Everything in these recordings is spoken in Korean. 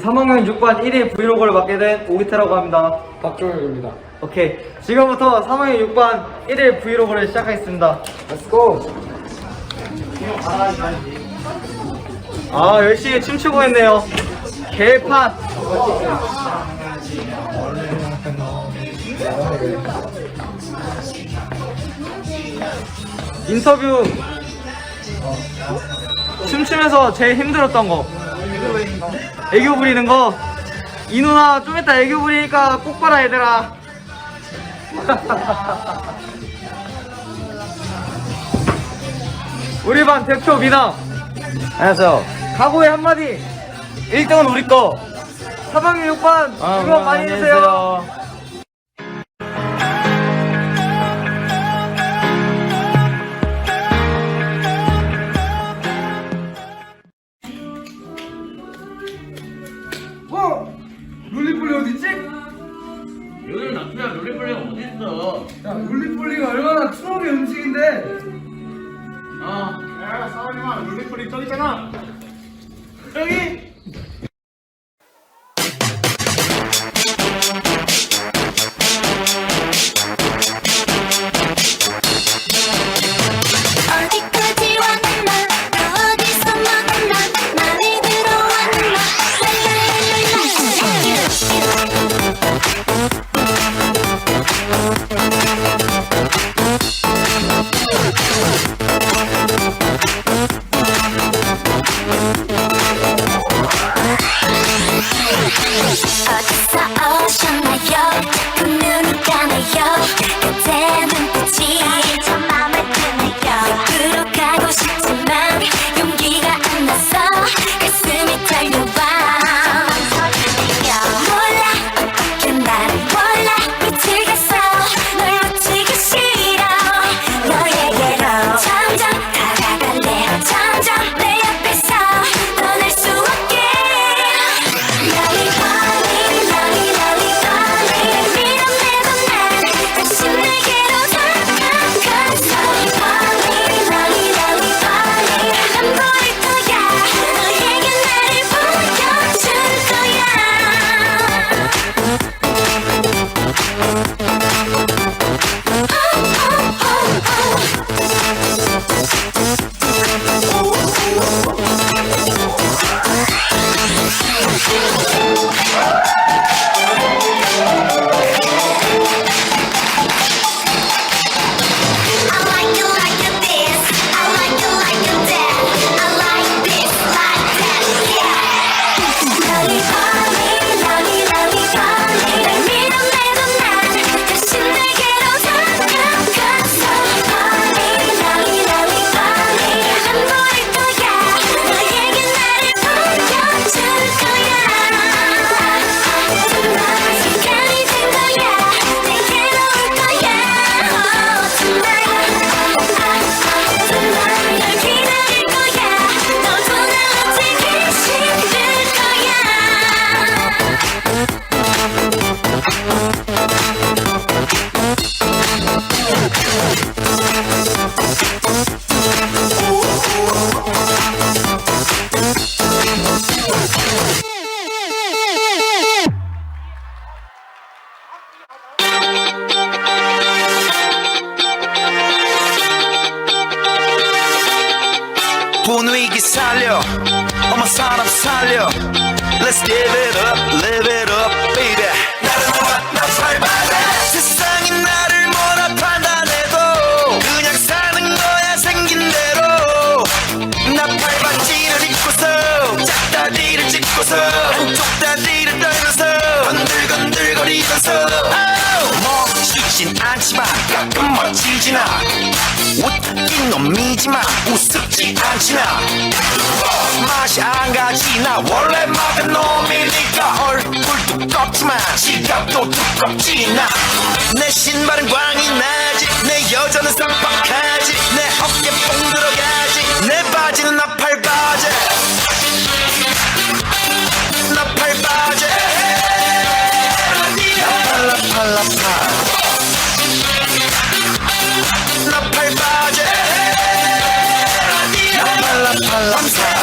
3학년 6반 1일 브이로그를 맡게 된 오기태라고 합니다. 박종혁입니다. 오케이. 지금부터 3학년 6반 1일 브이로그를 시작하겠습니다. Let's go. 아, 열심히 춤추고 있네요. 개판. 인터뷰. 춤추면서 제일 힘들었던 거. 애교 부리는 거. 이 누나 좀 이따 애교 부리니까 꼭 봐라 얘들아. 우리 반 대표 미남. 안녕하세요. 각오의 한마디. 1등은 우리 거. 3학년 6반 응원 많이 해주세요. 어? 룰리폴리 어딨지? 요즘 나쁘야 롤리플레이가 어딨어? 야, 룰리폴리가 얼마나 추억의 음식인데. 어. 야, 사원이만 롤리플레이 저기 있잖아. 여기. 분위기 살려 어머 사람 살려 Let's give it up, live it 놈이지만 우습지 않지나. 맛이 안 가지 나. 원래 막은 놈이니까 얼굴 두껍지만 지갑도 두껍지 나내 신발은 광이 나지. 내 여자는 쌈박하지. 내 어깨 뽕 들어가지. 내 바지는 나팔 바 나팔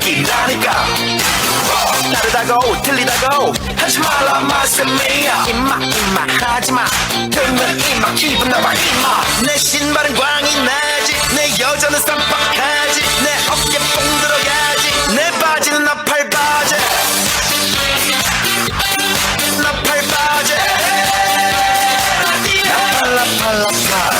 길이라니까. 다르다고 틀리다고 하지 말라 말씀이야. 임마 임마 하지마. 들면 임마 기분 나빠 임마. 내 신발은 광이 나지. 내 여자는 쌈박하지. 내 어깨 뽕 들어가지. 내 바지는 나팔 바지. 나팔 바지. 나팔 나팔 나팔